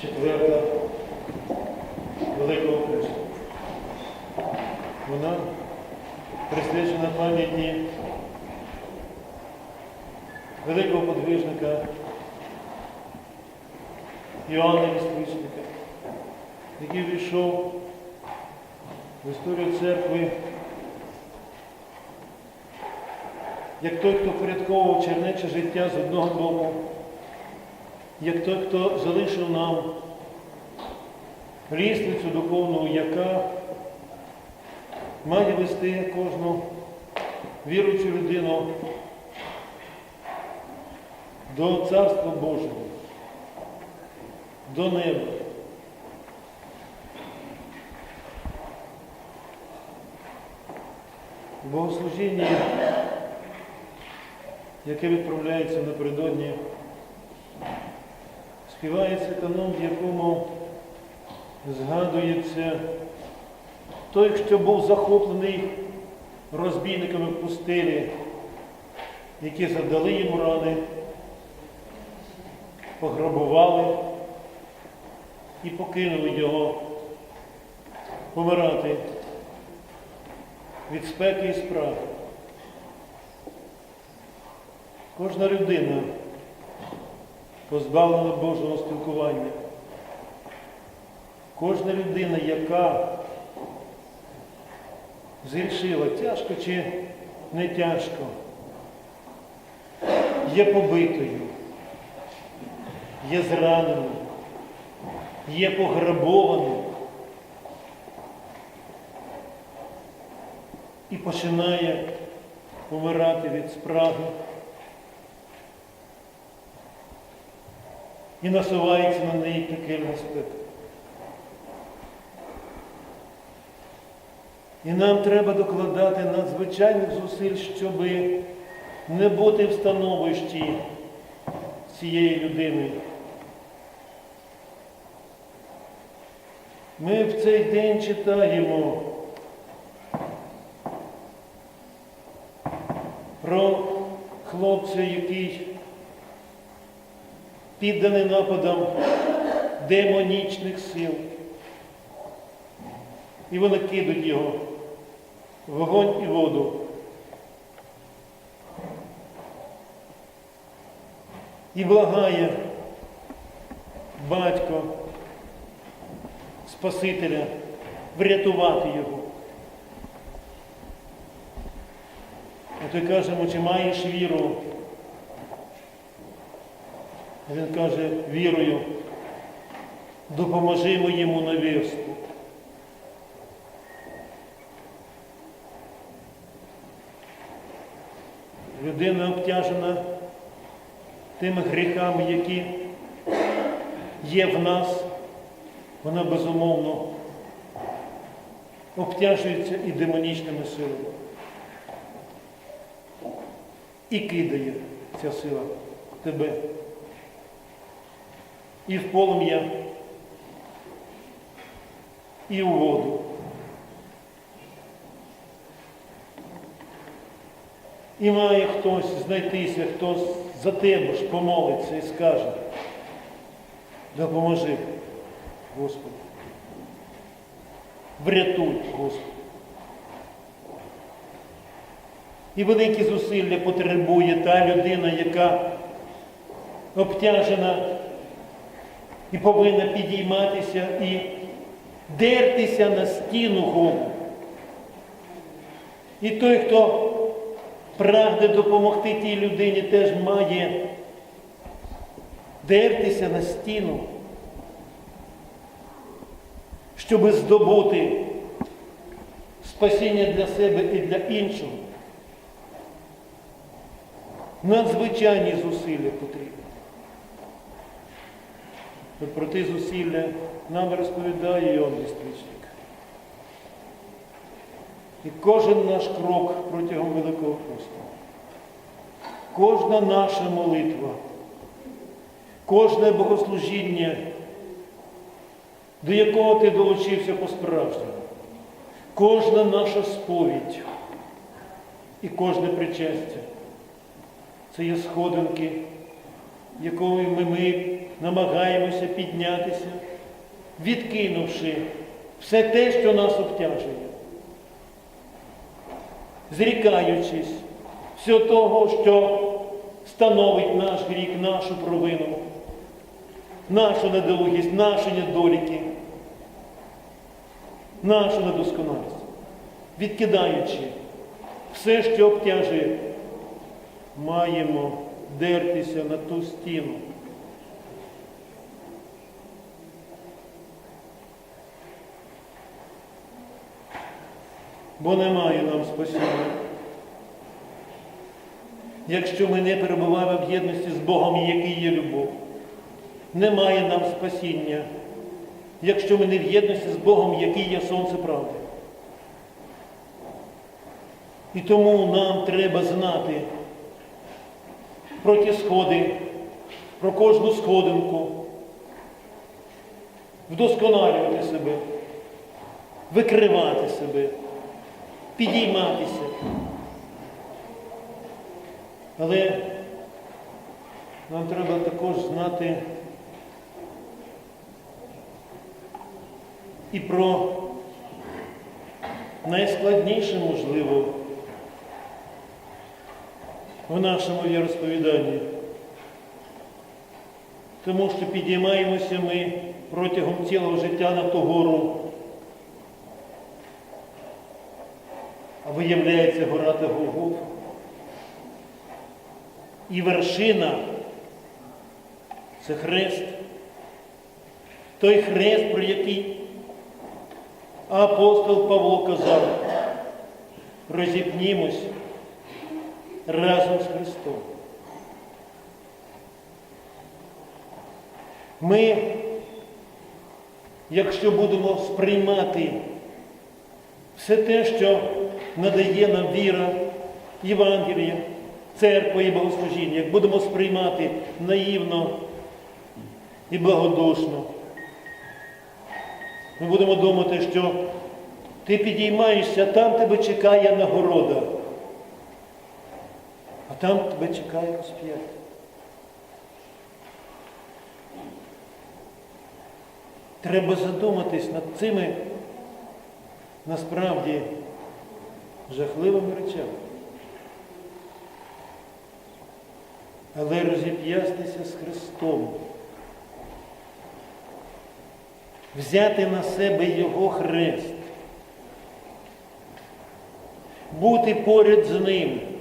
четверта Великого Христа. Вона присвячена пам'яті великого подвижника Іоанна Ліствичника, який війшов в історію церкви як той, хто порядковував чернече життя з одного боку, як той, хто залишив нам лісницю духовну, яка має вести кожну віруючу людину до Царства Божого, до неба. Богослужіння, яке відправляється напередодні, співається канон, в якому згадується той, що був захоплений розбійниками в пустелі, які завдали йому рани, пограбували і покинули його помирати від спеки і справи. Кожна людина позбавлена Божого спілкування. Кожна людина, яка згрішила тяжко чи не тяжко, є побитою, є зраненою, є пограбованою і починає помирати від спраги. І насувається на неї пекельна спека. І нам треба докладати надзвичайних зусиль, щоб не бути в становищі цієї людини. Ми в цей день читаємо про хлопця, який підданий нападам демонічних сил. І вони кидуть його в вогонь і воду. І благає батько Спасителя врятувати його. А той каже, «Ну, чи маєш віру? Він каже, вірую, допоможи моєму невісту. Людина обтяжена тими гріхами, які є в нас, вона безумовно обтяжується і демонічними силами. І кидає ця сила тебе. І в полум'я, і у воду. І має хтось знайтися, хто за тебе ж помолиться і скаже, допоможи, Господи. Врятуй, Господи. І великі зусилля потребує та людина, яка обтяжена і повинна підійматися і дертися на стіну Богу. І той, хто прагне допомогти тій людині, теж має дертися на стіну, щоб здобути спасіння для себе і для іншого. Надзвичайні зусилля потрібні. Про ті зусилля нам розповідає Іоанн Ліствичник. І кожен наш крок протягом Великого Посту, кожна наша молитва, кожне богослужіння, до якого ти долучився по-справжньому, кожна наша сповідь і кожне причастя. Це є сходинки, якою ми, ми намагаємося піднятися, відкинувши все те, що нас обтяжує, зрікаючись всього того, що становить наш гріх, нашу провину, нашу недолугість, наші недоліки, нашу недосконалість, відкидаючи все, що обтяжує, маємо дертися на ту стіну. Бо немає нам спасіння. Якщо ми не перебуваємо в єдності з Богом, який є любов, немає нам спасіння, якщо ми не в єдності з Богом, який є сонце правди. І тому нам треба знати про ті сходи, про кожну сходинку, вдосконалювати себе, викривати себе, підійматися. Але нам треба також знати і про найскладніше, можливо, в нашому віросповіданні. Тому що підіймаємося ми протягом цілого життя на ту гору. А виявляється гора та Голгофа. І вершина це хрест. Той хрест, про який апостол Павло казав, розіпнімось разом з Христом. Ми, якщо будемо сприймати все те, що надає нам віра, Євангелія, церква і богослужіння, як будемо сприймати наївно і благодушно, ми будемо думати, що ти підіймаєшся, там тебе чекає нагорода, там тебе чекає розп'яття. Треба задуматись над цими насправді жахливими речами. Але розіп'ястися з Христом, взяти на себе Його хрест, бути поряд з Ним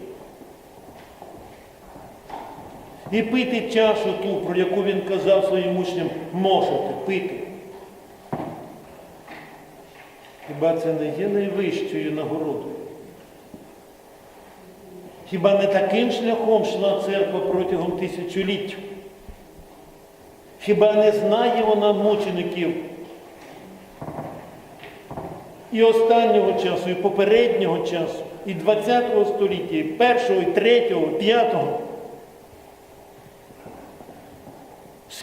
і пити чашу ту, про яку він казав своїм учням, можете пити. Хіба це не є найвищою нагородою? Хіба не таким шляхом йшла церква протягом тисячоліть? Хіба не знає вона мучеників і останнього часу, і попереднього часу, і 20 століття, і першого, і третього, і п'ятого?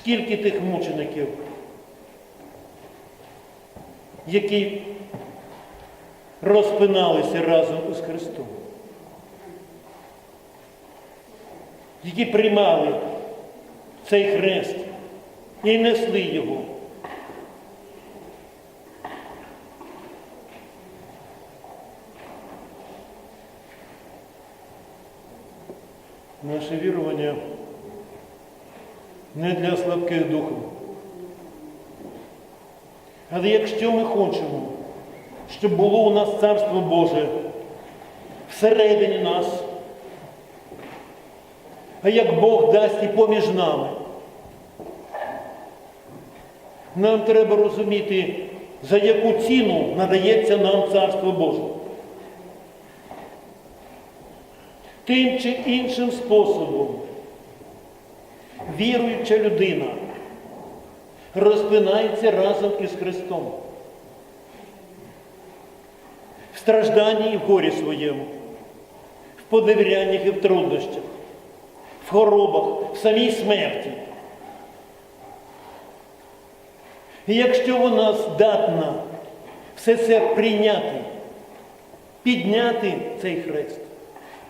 Скільки тих мучеників, які розпиналися разом із Христом? які приймали цей хрест і несли його. Наше вірування не для слабких духом. Але якщо ми хочемо, щоб було у нас Царство Боже всередині нас, а як Бог дасть і поміж нами. Нам треба розуміти, за яку ціну надається нам Царство Боже. Тим чи іншим способом віруюча людина розпинається разом із Христом. В стражданні і в горі своєму, в подивряннях і в труднощах в хворобах, в самій смерті. І якщо вона здатна все це прийняти, підняти цей хрест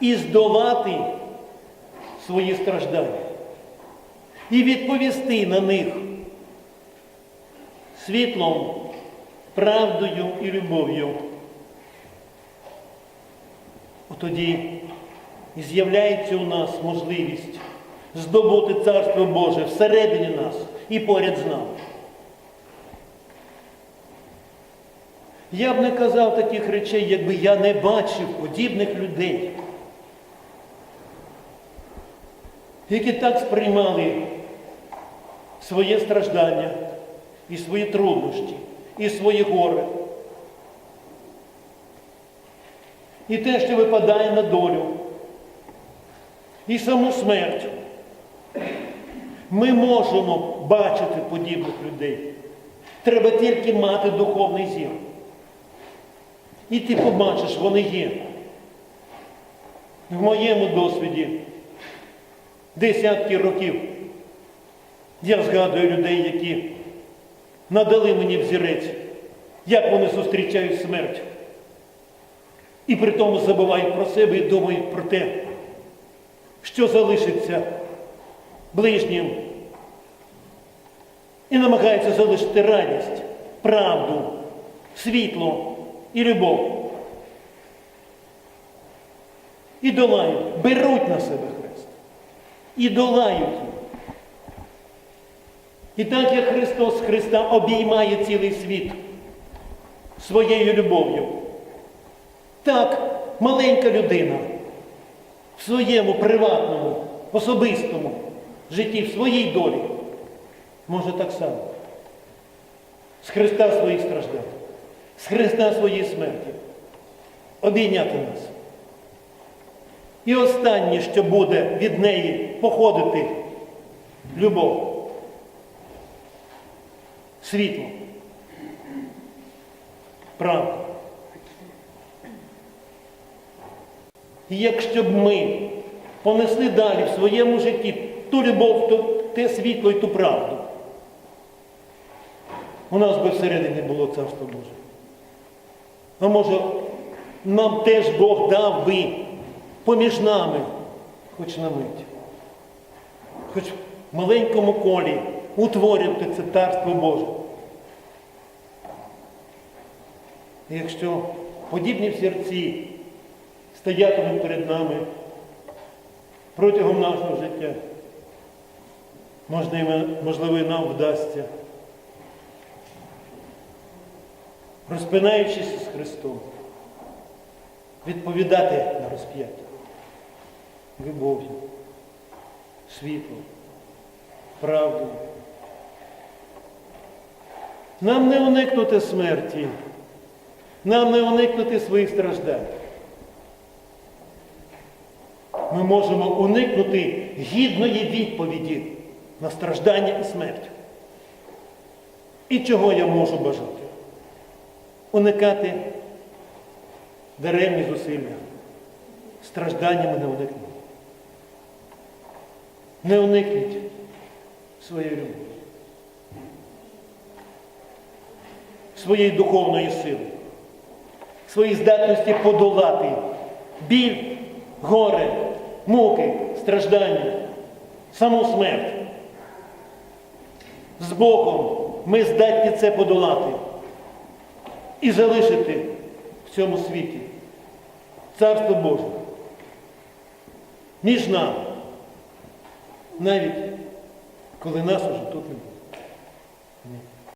і здолати свої страждання, і відповісти на них світлом, правдою і любов'ю. Тоді і з'являється у нас можливість здобути Царство Боже всередині нас і поряд з нами. Я б не казав таких речей, якби я не бачив подібних людей, які так сприймали своє страждання і свої труднощі, і свої гори. І те, що випадає на долю, і саму смерть. Ми можемо бачити подібних людей. Треба тільки мати духовний зір. І ти побачиш, вони є. В моєму досвіді десятки років я згадую людей, які надали мені взірець, як вони зустрічають смерть. І при тому забувають про себе і думають про те, що залишиться ближнім. І намагаються залишити радість, правду, світло і любов. І долають, беруть на себе хрест. І долають. І так як Христос Христа обіймає цілий світ своєю любов'ю. Так, маленька людина в своєму приватному, особистому житті, в своїй долі може так само з Христа своїх страждань, з Христа своєї смерті обійняти нас. І останнє, що буде від неї походити любов, світло, правда. І якщо б ми понесли далі в своєму житті ту любов, ту, те світло і ту правду, у нас би всередині було Царство Боже. А може, нам теж Бог дав би поміж нами, хоч на мить, хоч в маленькому колі утворювати це Царство Боже. Якщо подібні взірці стоятимуть перед нами протягом нашого життя. Можливо, і нам вдасться, розпинаючись з Христом, відповідати на розп'яття любов'ю, світлом, правдою. Нам не уникнути смерті, нам не уникнути своїх страждань ми можемо уникнути гідної відповіді на страждання і смерть. І чого я можу бажати? Уникати даремні зусилля. Стражданнями не уникнути. Не уникніть своєї любові, своєї духовної сили, своєї здатності подолати біль, горе, муки, страждання, саму смерть. З Богом ми здатні це подолати і залишити в цьому світі Царство Боже. Між нами, навіть коли нас уже тут не буде.